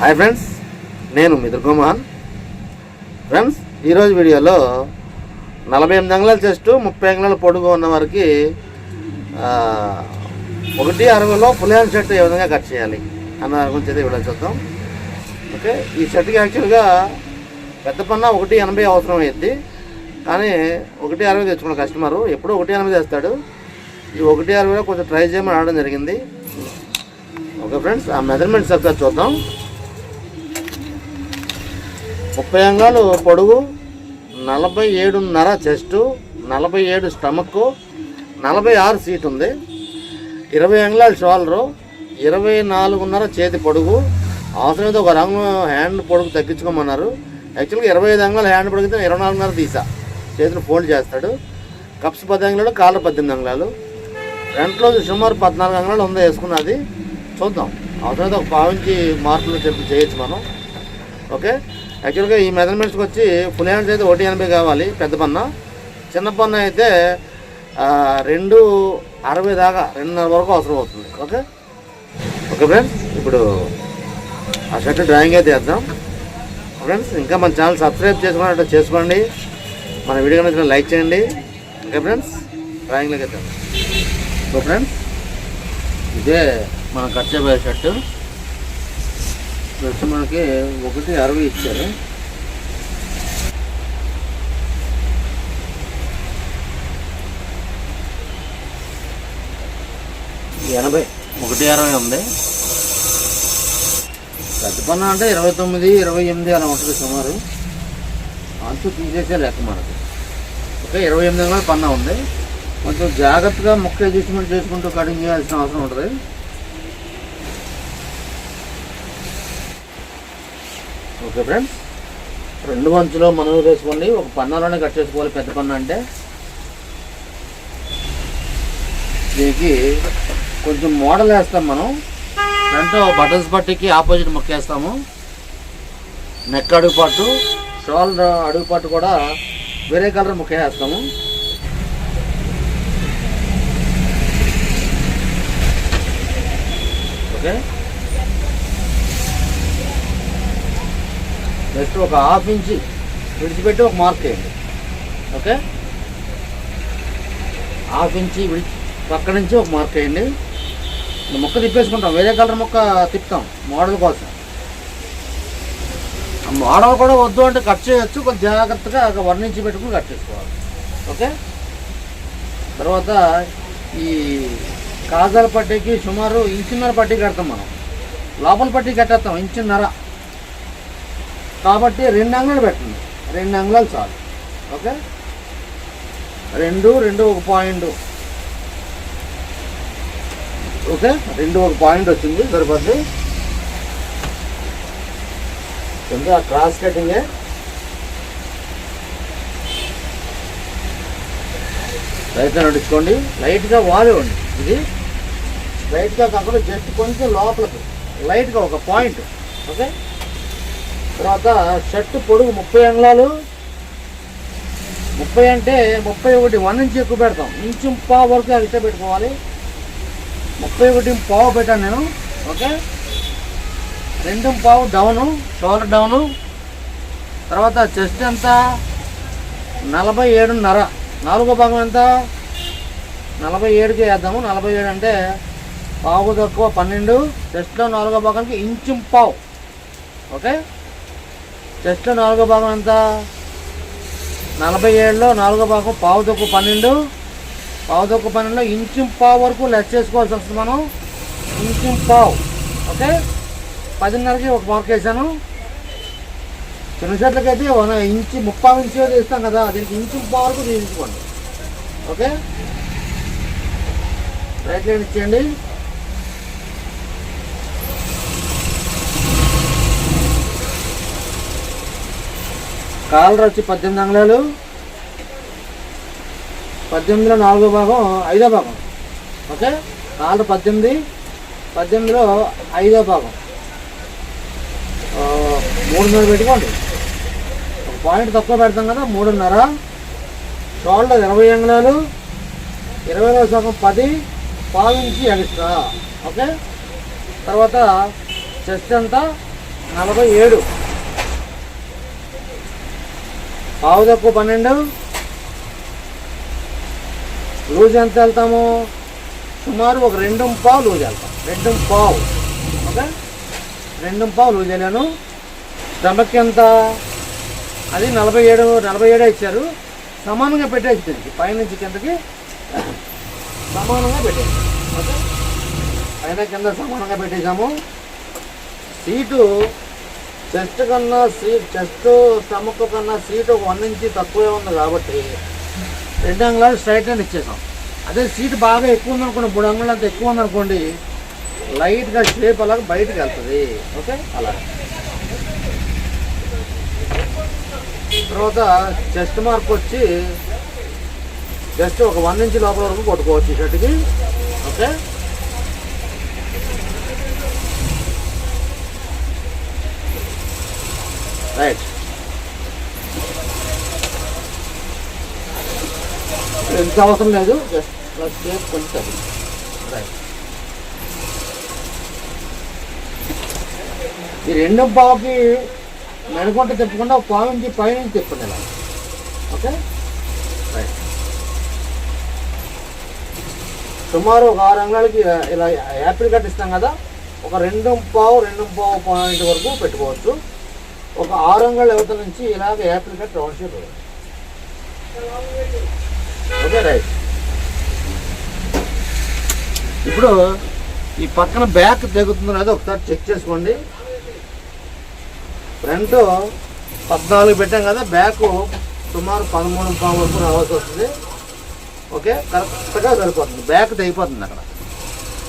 Hi friends నేను Mithun Kumar. Friends ఈరోజు వీడియోలో నలభై ఎనిమిది అంగుళాల చెస్ట్ ముప్పై అంగుళాల పొడుగు ఉన్న వారికి ఒకటి అరవైలో పులిహాన్ షర్ట్ ఏ విధంగా కట్ చేయాలి అన్న దాని గురించి అయితే వీడియో చూద్దాం. ఓకే ఈ షర్ట్కి యాక్చువల్గా పెద్ద పన్న ఒకటి ఎనభై అవసరం అయ్యింది కానీ ఒకటి అరవై తెచ్చుకున్న కస్టమరు ఎప్పుడూ ఒకటి ఎనభై తెస్తాడు. ఈ ఒకటి అరవైలో కొంచెం ట్రై చేయమని ఆడడం జరిగింది. ఓకే ఫ్రెండ్స్ ఆ మెజర్మెంట్స్ ఒకసారి చూద్దాం. ముప్పై అంగాలు పొడుగు నలభై ఏడున్నర చెస్ట్ నలభై ఏడు స్టమక్ నలభై ఆరు సీట్ ఉంది. ఇరవై అంగుళాల షోల్డరు ఇరవై నాలుగున్నర చేతి పొడుగు. అవసరమైతే ఒక రంగు హ్యాండ్ పొడుగు తగ్గించుకోమన్నారు. యాక్చువల్గా ఇరవై ఐదు అంగుళాల హ్యాండ్ పొడుగు ఇరవై నాలుగున్నర తీసా. చేతిని ఫోల్డ్ చేస్తాడు. కప్స్ పది అంగుళాలు కాళ్ళ పద్దెనిమిది అంగుళాలు. ఫ్రంట్లో సుమారు పద్నాలుగు అంగుళాలు ఉందో వేసుకున్నది. చూద్దాం. అవసరమైతే ఒక పావించి మార్పులు చెప్పి చేయొచ్చు మనం. ఓకే? యాక్చువల్గా ఈ మెజర్మెంట్స్కి వచ్చి ఫుల్ హ్యాండ్స్ అయితే ఒకటి ఎనభై కావాలి పెద్ద పన్న. చిన్న పన్న అయితే రెండు అరవై దాకా రెండున్నర వరకు అవసరం అవుతుంది. ఓకే? ఓకే ఫ్రెండ్స్ ఇప్పుడు ఆ షర్ట్ డ్రాయింగ్ అయితే వేద్దాం. ఫ్రెండ్స్ ఇంకా మన ఛానల్ సబ్స్క్రైబ్ చేసుకున్నట్టు చేసుకోండి. మన వీడియో నచ్చిన లైక్ చేయండి. ఓకే ఫ్రెండ్స్ డ్రాయింగ్లోకి వేద్దాం ఓకే ఫ్రెండ్స్ ఇదే మనం కట్ చేయబోయే షర్టు. వచ్చి మనకి ఒకటి అరవై ఇచ్చారు. ఎనభై. ఒకటి అరవై ఉంది. పెద్ద పన్ను అంటే ఇరవై తొమ్మిది ఇరవై ఎనిమిది అలా ఉంటుంది సుమారు. అంచు తీసేసే లెక్క మనకి. ఓకే ఇరవై ఎనిమిది వందల పన్నా ఉంది. కొంచెం జాగ్రత్తగా ముక్క అడ్జస్ట్మెంట్ చేసుకుంటూ కటింగ్ చేయాల్సిన అవసరం ఉంటుంది ఓకే ఫ్రెండ్స్. రెండు వంచులో మనవి వేసుకోండి. ఒక పన్నాలోనే కట్ చేసుకోవాలి పెద్ద పన్ను అంటే. దీనికి కొంచెం మోడల్ వేస్తాం మనం. ఫ్రంట్ బటన్స్ పట్టికి ఆపోజిట్ మొక్కేస్తాము నెక్ అడుగు పాటు షోల్డర్ అడుగు పాటు కూడా వేరే కలర్ మొక్కేస్తాము ఓకే? జస్ట్ ఒక హాఫ్ ఇంచి విడిచిపెట్టి ఒక మార్క్ వేయండి ఓకే? హాఫ్ ఇంచి విడిచి పక్క నుంచి ఒక మార్క్ వేయండి మొక్క తిప్పేసుకుంటాం. వేరే కలర్ మొక్క తిప్పుతాం మోడల్ కోసం. మోడల్ కూడా వద్దు అంటే కట్ చేయొచ్చు. కొంచెం జాగ్రత్తగా వర్ణించి పెట్టుకుని కట్ చేసుకోవాలి. ఓకే? తర్వాత ఈ కాజాల పట్టీకి సుమారు ఇంచున్నర పట్టీ కడతాం మనం. లోపల పట్టీ కట్టేస్తాం. ఇంచున్నర. కాబట్టి రెండు అంగుళాలు పెట్టండి. రెండు అంగుళాలు చాలు. ఓకే? రెండు రెండు ఒక పాయింట్. ఓకే? రెండు ఒక పాయింట్ వచ్చింది సరిపోద్ది? కింద క్రాస్ కటింగే లైట్గా నడుచుకోండి. లైట్గా వాల్ ఇది లైట్గా కాకుండా జస్ట్ కొంచెం లోపలకు. లైట్గా ఒక పాయింట్ ఓకే? తర్వాత షర్ట్ పొడుగు ముప్పై అంగుళాలు. ముప్పై అంటే ముప్పై ఒకటి వన్ ఇంచ్ ఎక్కువ పెడతాం. ఇంచు పావు వరకు అది ఇట్లా పెట్టుకోవాలి. ముప్పై ఒకటి పావు పెట్టాను నేను. ఓకే? రెండు పావు డౌను షోల్డర్ డౌను. తర్వాత చెస్ట్ ఎంత? నలభై ఏడున్నర. నాలుగో భాగం ఎంత? నలభై ఏడుకి వేద్దాము. నలభై ఏడు అంటే పావు తక్కువ పన్నెండు. చెస్ట్లో నాలుగో భాగానికి ఇంచు పావు. ఓకే? టెస్ట్లో నాలుగో భాగం ఎంత? నలభై ఏడులో నాలుగో భాగం పావు తక్కువ పన్నెండు. పావు తక్కువ పన్నెండులో ఇంచు పావు వరకు లెస్ చేసుకోవాల్సి వస్తుంది మనం. ఇంచు పావు. ఓకే? పదిన్నరకి ఒక మార్క్ వేసాను చిన్న షర్ట్లకి అయితే వన్ ఇంచు ముప్పై ఇంచు తీస్తాం కదా దీనికి ఇంచు పావు వరకు తీసుకోండి. ఓకే? రైట్ లైన్ ఇచ్చేయండి. కాలర్ వచ్చి పద్దెనిమిది అంగళాలు. పద్దెనిమిదిలో నాలుగో భాగం ఐదో భాగం. ఓకే? కాలర్ పద్దెనిమిది పద్దెనిమిదిలో ఐదో భాగం. మూడున్నర పెట్టుకోండి. ఒక పాయింట్ తక్కువ పెడతాం కదా మూడున్నర. షోల్డర్ ఇరవై అంగుళాలు. ఇరవైలో సగం పది పావించి ఎక్స్ట్రా. ఓకే? తర్వాత చెస్ట్ అంతా నలభై ఏడు. పావు తక్కువ పన్నెండు. లూజ్ ఎంత వెళ్తాము? సుమారు ఒక రెండు పావు లూజ్ వెళ్తాం. రెండు పావు. ఓకే? రెండు పావు లూజ్ వెళ్ళాను. స్టమక్ ఎంత? అది నలభై ఏడు నలభై ఏడే ఇచ్చారు. సమానంగా పెట్టేసి దీనికి పైనుంచి కిందకి సమానంగా పెట్టేసి. ఓకే? పైన కింద సమానంగా పెట్టేసాము సీటు చెస్ట్ కన్నా సీట్ చెస్ట్ స్టమక్ కన్నా సీట్ ఒక వన్ ఇంచ్ తక్కువే ఉంది కాబట్టి రెండు అంగుళాలు స్ట్రైట్ అని ఇచ్చేసాం. అదే సీట్ బాగా ఎక్కువ ఉందనుకోండి మూడు అంగుళాలు అంత ఎక్కువ ఉందనుకోండి లైట్గా షేప్ అలాగ బయటకు వెళ్తుంది. ఓకే? అలా. తర్వాత చెస్ట్ మార్క్ వచ్చి జస్ట్ ఒక వన్ ఇంచ్ లోపల వరకు కొట్టుకోవచ్చు ఈ షర్ట్కి. ఓకే? రైట్ ఎంత అవసరం లేదు జస్ట్ ప్లస్ కొంచెం. రైట్ ఈ రెండో పావుకి మెడకొంట తిప్పకుండా ఒక పావు నుంచి పైనుంచి తిప్పండి ఇలా ఓకే? రైట్ సుమారు ఒక ఆరు అంగుళాలకి ఇలా యాపిల్ కట్ ఇస్తాం కదా ఒక రెండు పావు రెండు పావు పాయింట్ వరకు పెట్టుకోవచ్చు. ఒక ఆరంగల్ యువత నుంచి ఇలాగ apple cut round shape okay right ఇప్పుడు ఈ పక్కన బ్యాక్ తెగుతుందో లేదో ఒకసారి చెక్ చేసుకోండి. ఫ్రంట్ పద్నాలుగు పెట్టాం కదా బ్యాక్ సుమారు పదమూడు పాము వరకు రావాల్సి వస్తుంది. ఓకే కరెక్ట్గా సరిపోతుంది. బ్యాక్ తెగిపోతుంది అక్కడ.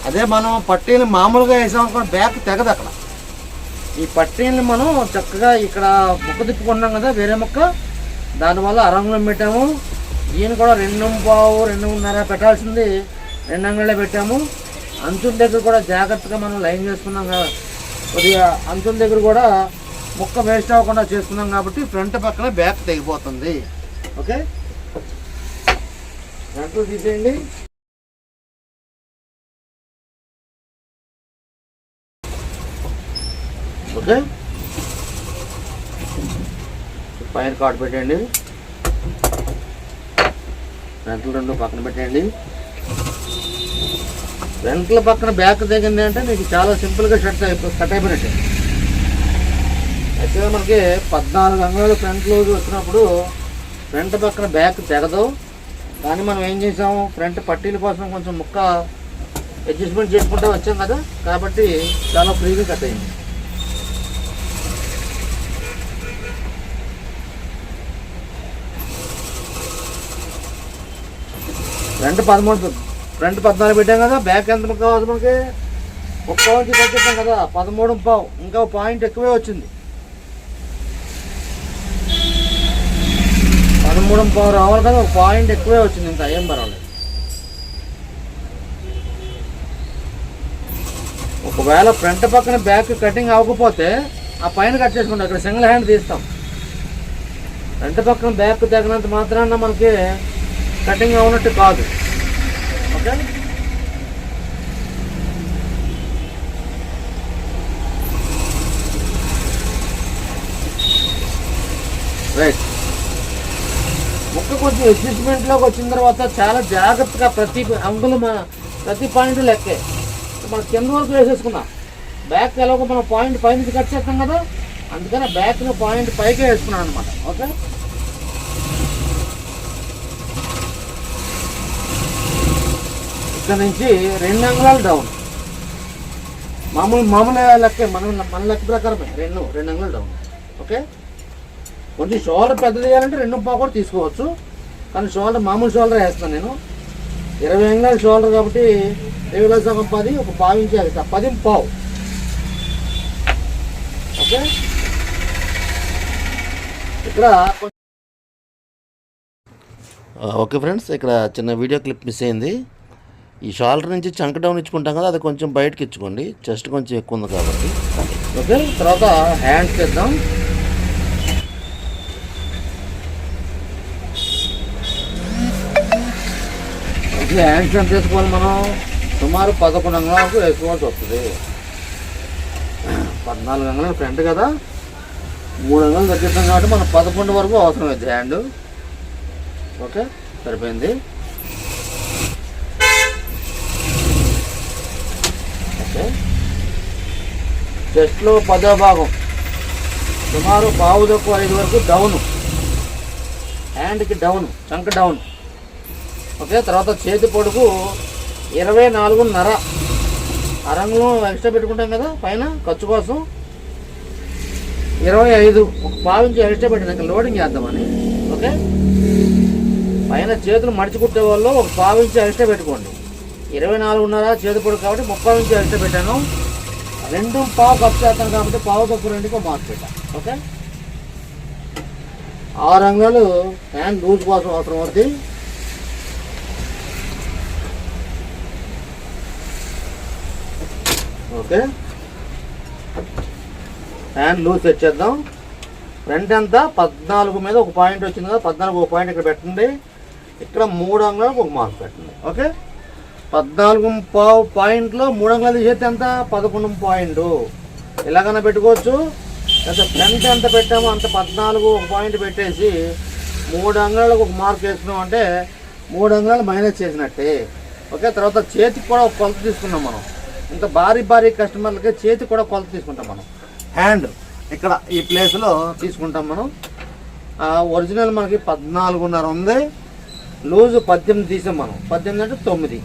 అదే మనం పట్టీని మామూలుగా వేసాం అనుకోండి బ్యాక్ తెగదు అక్కడ. ఈ పట్టీని మనం చక్కగా ఇక్కడ మొక్క తిప్పుకున్నాం కదా వేరే మొక్క. దానివల్ల అరంగుళం పెట్టాము. ఈయన కూడా రెండు పావు రెండున్నర పెట్టాల్సింది. రెండు అంగళ్ళే పెట్టాము. అంచుల దగ్గర కూడా జాగ్రత్తగా మనం లైన్ చేసుకున్నాం కదా కొద్దిగా అంచుల దగ్గర కూడా ముక్క వేస్ట్ అవ్వకుండా చేసుకున్నాం కాబట్టి ఫ్రంట్ పక్కన బ్యాక్ తెగిపోతుంది. ఓకే? ఫ్రంట్ తీసేయండి. ఓకే. పైన కార్డ్ పెట్టండి. ఫ్రంట్లు రెండు పక్కన పెట్టండి. ఫ్రంట్ల పక్కన బ్యాక్ దిగింది అంటే మీకు చాలా సింపుల్గా షర్ట్ అయిపో కట్ అయిపోయినట్టే. యాక్చువల్గా మనకి పద్నాలుగు అంగాలు ఫ్రంట్ లూజ్ వచ్చినప్పుడు ఫ్రంట్ పక్కన బ్యాక్ తెగదు. కానీ మనం ఏం చేసాము ఫ్రంట్ పట్టీల కోసం కొంచెం ముక్క అడ్జస్ట్మెంట్ చేసుకుంటే వచ్చాం కదా. కాబట్టి చాలా ఫ్రీగా కట్ అయింది. ఫ్రంట్ పదమూడు ఫ్రంట్ పద్నాలుగు పెట్టాం కదా బ్యాక్ ఎంత కావాలి మనకి? ఒక పావు నుంచి తగ్గిస్తాం కదా పదమూడు పావు. ఇంకా పాయింట్ ఎక్కువే వచ్చింది. పదమూడు పావు రావాలి కదా ఒక పాయింట్ ఎక్కువే వచ్చింది ఇంకా ఏం పర్వాలేదు. ఒకవేళ ఫ్రంట్ పక్కన బ్యాక్ కటింగ్ అవ్వకపోతే ఆ పైన కట్ చేసుకుంటాం అక్కడ సింగిల్ హ్యాండ్ తీస్తాం. ఫ్రంట్ పక్కన బ్యాక్ తగినంత మాత్రాన మనకి కటింగ్ అవునట్టు కాదు. ఓకే? రైట్. ముక్క కొంచెం అడ్జస్ట్మెంట్లోకి వచ్చిన తర్వాత చాలా జాగ్రత్తగా ప్రతి అంగులు మన ప్రతి పాయింట్ లెక్కే. మనం కింద వరకు వేసేసుకున్నాం బ్యాక్ ఎలాగో మనం పాయింట్ పైనుంచి కట్ చేస్తాం కదా? అందుకని బ్యాక్ను పాయింట్ పైకే వేసుకున్నాం అనమాట ఓకే? ఇక్కడ నుంచి రెండు అంగుళాలు డౌన్ మామూలు మామూలు లెక్క మన మన లెక్క ప్రకారమే. రెండు రెండు అంగుళాలు డౌన్ ఓకే? కొంచెం షోల్డర్ పెద్దది చేయాలంటే రెండు పావు కూడా తీసుకోవచ్చు. కానీ షోల్డర్ మామూలు షోల్డర్ వేస్తాను నేను. ఇరవై అంగుళాలు షోల్డర్ కాబట్టి రేవుల సగం పది ఒక పావు వేస్తా పది పావు ఓకే? ఇక్కడ కొంచెం ఓకే ఫ్రెండ్స్ ఇక్కడ చిన్న వీడియో క్లిప్ మిస్ అయింది. ఈ షోల్డర్ నుంచి చంక డౌన్ ఇచ్చుకుంటాం కదా అది కొంచెం బయటకి ఇచ్చుకోండి. చెస్ట్ కొంచెం ఎక్కువ ఉంది కాబట్టి. ఓకే తర్వాత హ్యాండ్స్ ఇద్దాం హ్యాండ్స్ ఎంత వేసుకోవాలి మనం. సుమారు పదకొండు అంగళాలకు వేసుకోవాల్సి వస్తుంది. పద్నాలుగు అంగళాలు ఫ్రంట్ కదా. మూడు అంగళాలు తగ్గిస్తాం కాబట్టి మనం పదకొండు వరకు అవసరం అవుతుంది హ్యాండ్ ఓకే సరిపోయింది ఓకే చెస్ట్లో పదో భాగం. సుమారు పావు తక్కువ ఐదు వరకు డౌన్. హ్యాండ్కి డౌన్ చంక డౌన్. ఓకే తర్వాత చేతి పొడుగు ఇరవై నాలుగున్నర. అరంగులో ఎక్స్ట్రా పెట్టుకుంటాం కదా పైన ఖర్చు కోసం. ఇరవై ఐదు ఒక పావు ఎక్స్ట్రా పెట్టిన ఇంకా లోడింగ్ చేద్దామని. ఓకే? పైన చేతులు మడిచి కుట్టే వాళ్ళు ఒక పావు ఎక్స్ట్రా పెట్టుకోండి. ఇరవై నాలుగున్నర చేతి పొడుగు కాబట్టి ముప్పై నుంచి ఎక్స్ట్రా పెట్టాను. రెండు పావు కప్పు చేస్తాను కాబట్టి పావు కప్పు రెండుకి ఒక మార్క్ పెట్టాను ఓకే? ఆరు అంగుళాలు హ్యాండ్ లూజ్ కోసం అవసరం అవుతుంది ఓకే? హ్యాండ్ లూజ్ సెట్ చేద్దాం. ఫ్రంట్ ఎంత? పద్నాలుగు మీద ఒక పాయింట్ వచ్చింది కదా పద్నాలుగు ఒక పాయింట్ ఇక్కడ పెట్టండి. ఇక్కడ మూడు అంగుళాలకు ఒక మార్క్ పెట్టండి. ఓకే? పద్నాలుగు పావు పాయింట్లో మూడు అంగుళాలు తీసేస్తే ఎంత? పదకొండు పాయింట్. ఎలాగైనా పెట్టుకోవచ్చు అయితే ఫ్రంట్ ఎంత పెట్టామో అంత పద్నాలుగు ఒక పాయింట్ పెట్టేసి మూడు అంగుళాలకు ఒక మార్క్ వేసుకున్నాం అంటే మూడు అంగుళాలు మైనస్ చేసినట్టే. ఓకే తర్వాత చేతికి కూడా ఒక కొలత తీసుకున్నాం మనం. ఇంకా భారీ భారీ కస్టమర్లకి చేతికి కూడా కొలత తీసుకుంటాం మనం. హ్యాండ్ ఇక్కడ ఈ ప్లేస్లో తీసుకుంటాం మనం. ఒరిజినల్ మనకి పద్నాలుగున్నర ఉంది. లూజు పద్దెనిమిది తీసాం మనం. పద్దెనిమిది అంటే తొమ్మిది.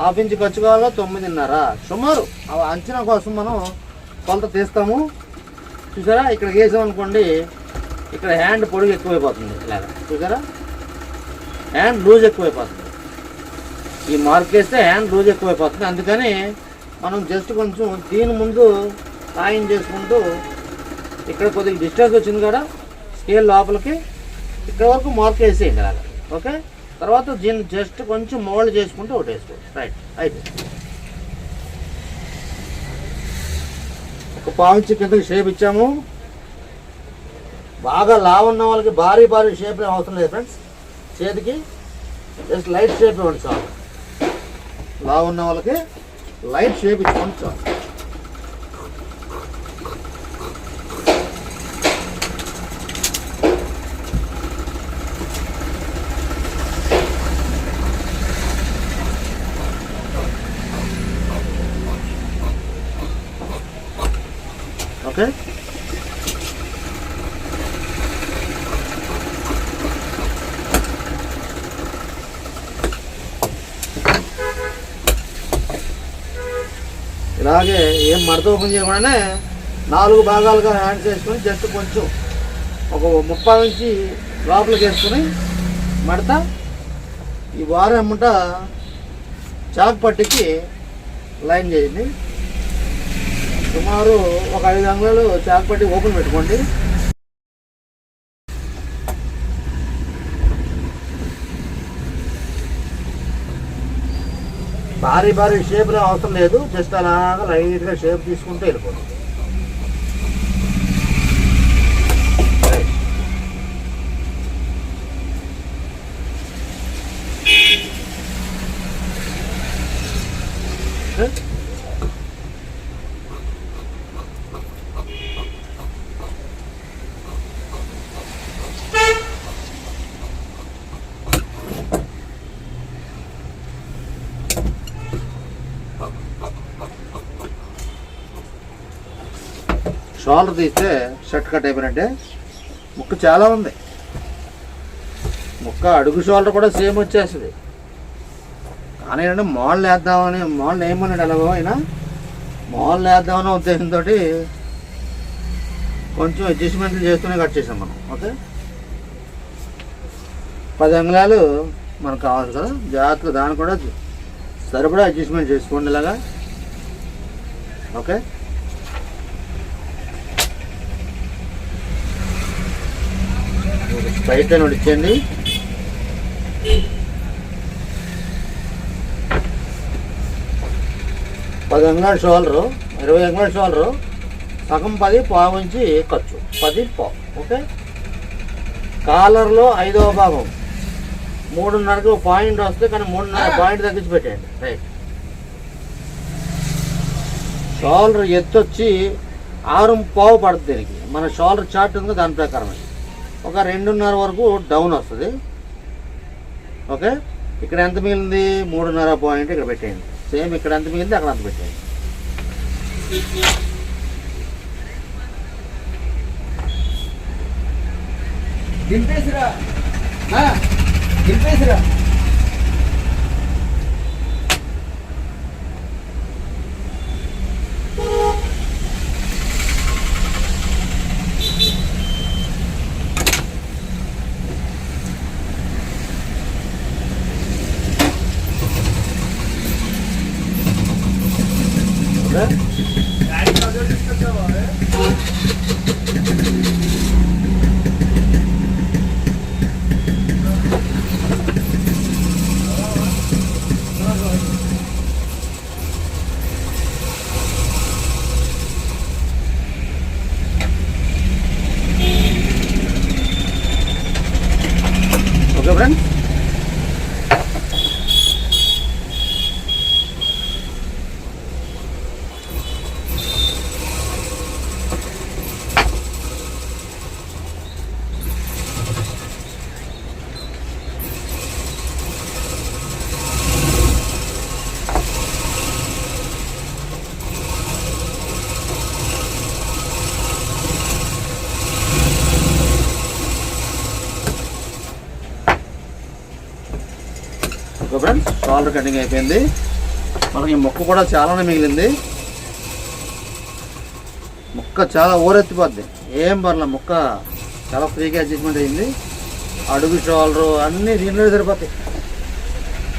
హాఫ్ ఇంచ్ ఖర్చు కావాలా? తొమ్మిదిన్నర. సుమారు. ఆ అంచనా కోసం మనం కొలత తీస్తాము. చూసారా? ఇక్కడ వేసాం అనుకోండి ఇక్కడ హ్యాండ్ పొడుగు ఎక్కువైపోతుంది. ఇలాగా. చూసారా? హ్యాండ్ లూజ్ ఎక్కువైపోతుంది. ఈ మార్క్ వేస్తే హ్యాండ్ లూజ్ ఎక్కువైపోతుంది. అందుకని మనం జస్ట్ కొంచెం దీని ముందు సాయం చేసుకుంటూ ఇక్కడ కొద్దిగా డిస్టెన్స్ వచ్చింది కదా స్కేల్ లోపలికి ఇక్కడ వరకు మార్క్ వేసేయండి అలాగ. ఓకే తర్వాత దీన్ని జస్ట్ కొంచెం మోల్డ్ చేసుకుంటే ఒకటి వేసుకోవచ్చు రైట్ అయిపోయింది ఒక పావించి కిందకి షేప్ ఇచ్చాము. బాగా లావు ఉన్న వాళ్ళకి భారీ భారీ షేప్ ఏం అవసరం లేదు ఫ్రెండ్స్ చేతికి జస్ట్ లైట్ షేప్ ఇవ్వండి చాలు. లావు ఉన్న వాళ్ళకి లైట్ షేప్ ఇచ్చుకోండి చాలు ఓకే ఇలాగే ఏం మడత ఓపెన్ చేయకుండానే నాలుగు భాగాలుగా హ్యాండ్స్ వేసుకొని జస్ట్ కొంచెం ఒక ముప్పై నుంచి లోపలికి వేసుకొని మడత ఈ వారం అమ్ముట చాక్ పట్టికి లైన్ చేయండి. సుమారు ఒక ఐదు అంగుళాలు చాక్ పట్టి ఓపెన్ పెట్టుకోండి. భారీ భారీ షేప్లో అవసరం లేదు జస్ట్ అలాగా లైట్గా షేప్ తీసుకుంటూ వెళ్ళిపోతుంది రైట్. ఓకే? షోల్డర్ తీస్తే షర్ట్ కట్ అయిపోయినట్టే. ముక్క చాలా ఉంది. ముక్క అడుగు షోల్డర్ కూడా సేమ్ వచ్చేస్తుంది. కానీ ఏంటంటే మాల్ వేద్దామని మాల్ వేయమన్నాడు ఎలాగో అయినా మాల్ వేద్దామని ఉద్దేశంతో కొంచెం అడ్జస్ట్మెంట్లు చేస్తూనే కట్ చేసాం మనం. ఓకే? పది అంగుళాలు మనకు కావాలి కదా. జాగ్రత్తగా దాన్ని కూడా సరిపడా అడ్జస్ట్మెంట్ చేసుకోండి ఇలాగా. ఓకే? బయట నుండి ఇచ్చేయండి పది అంగుళాల షోల్డరు ఇరవై అంగుళాల షోలరు సగం పది పావు నుంచి ఖర్చు. పది పావు ఓకే? కాలర్లో ఐదవ భాగం. మూడున్నరకు పాయింట్ వస్తే కానీ మూడున్నర పాయింట్ తగ్గించి పెట్టండి రైట్. షోల్డర్ ఎత్తు వచ్చి ఆరు పావు పడుతుంది దీనికి. మన షోల్డర్ చార్ట్ ఉంది దాని ప్రకారం ఒక రెండున్నర వరకు డౌన్ వస్తుంది. ఓకే? ఇక్కడ ఎంత మిగిలింది? మూడున్నర పాయింట్ ఇక్కడ పెట్టేయండి. సేమ్ ఇక్కడ ఎంత మిగిలింది? అక్కడ అంత పెట్టేయండి. దింపేసిరా. దింపేసిరా okay okay friends okay friends cutting అయిపోయింది. మనకి ఈ ముక్క కూడా చాలానే మిగిలింది. ముక్క చాలా ఊరెత్తిపోద్ది ఏం పర్లే ముక్క చాలా ఫ్రీగా అడ్జస్ట్మెంట్ అయింది. అడుగు షోల్డరు అన్నీ దీనిలో సరిపోతాయి.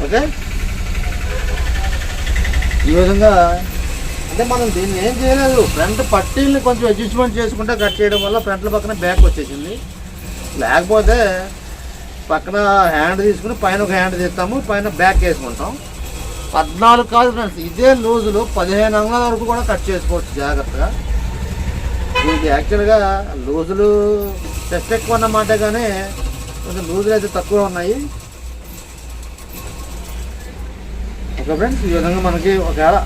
ఓకే? ఈ విధంగా అంటే మనం దీన్ని ఏం చేయలేదు. ఫ్రంట్ పట్టీల్ని కొంచెం అడ్జస్ట్మెంట్ చేసుకుంటే కట్ చేయడం వల్ల ఫ్రంట్ల పక్కన బ్యాక్ వచ్చేసింది. లేకపోతే పక్కన హ్యాండ్ తీసుకుని పైన ఒక హ్యాండ్ తీస్తాము పైన బ్యాక్ వేసుకుంటాం. పద్నాలుగు కాదు ఫ్రెండ్స్ ఇదే లూజులు. పదిహేను అంగుళాల వరకు కూడా కట్ చేసుకోవచ్చు జాగ్రత్తగా. ఇది యాక్చువల్గా లూజులు టెస్ట్ ఎక్కువ అన్నమాట కానీ కొంచెం లూజులు అయితే తక్కువ ఉన్నాయి. ఓకే ఫ్రెండ్స్ ఈ విధంగా మనకి ఒకవేళ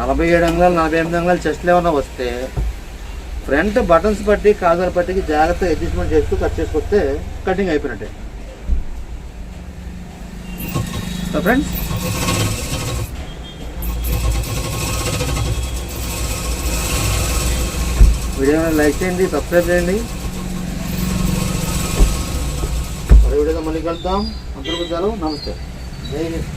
నలభై ఏడు అంగుళాలు నలభై ఎనిమిది అంగుళాలు చెస్ట్లు ఏమైనా వస్తే ఫ్రంట్ బటన్స్ పట్టి కాజర్ పట్టికి జాగ్రత్తగా అడ్జస్ట్మెంట్ చేస్తూ కట్ చేసుకొస్తే కటింగ్ అయిపోయినట్టే. సో ఫ్రెండ్స్ వీడియో లైక్ చేయండి సబ్స్క్రైబ్ చేయండి. మరో వీడియోతో మళ్ళీ కలుద్దాం. అందరూ సెలవు నమస్తే. జై హింద్.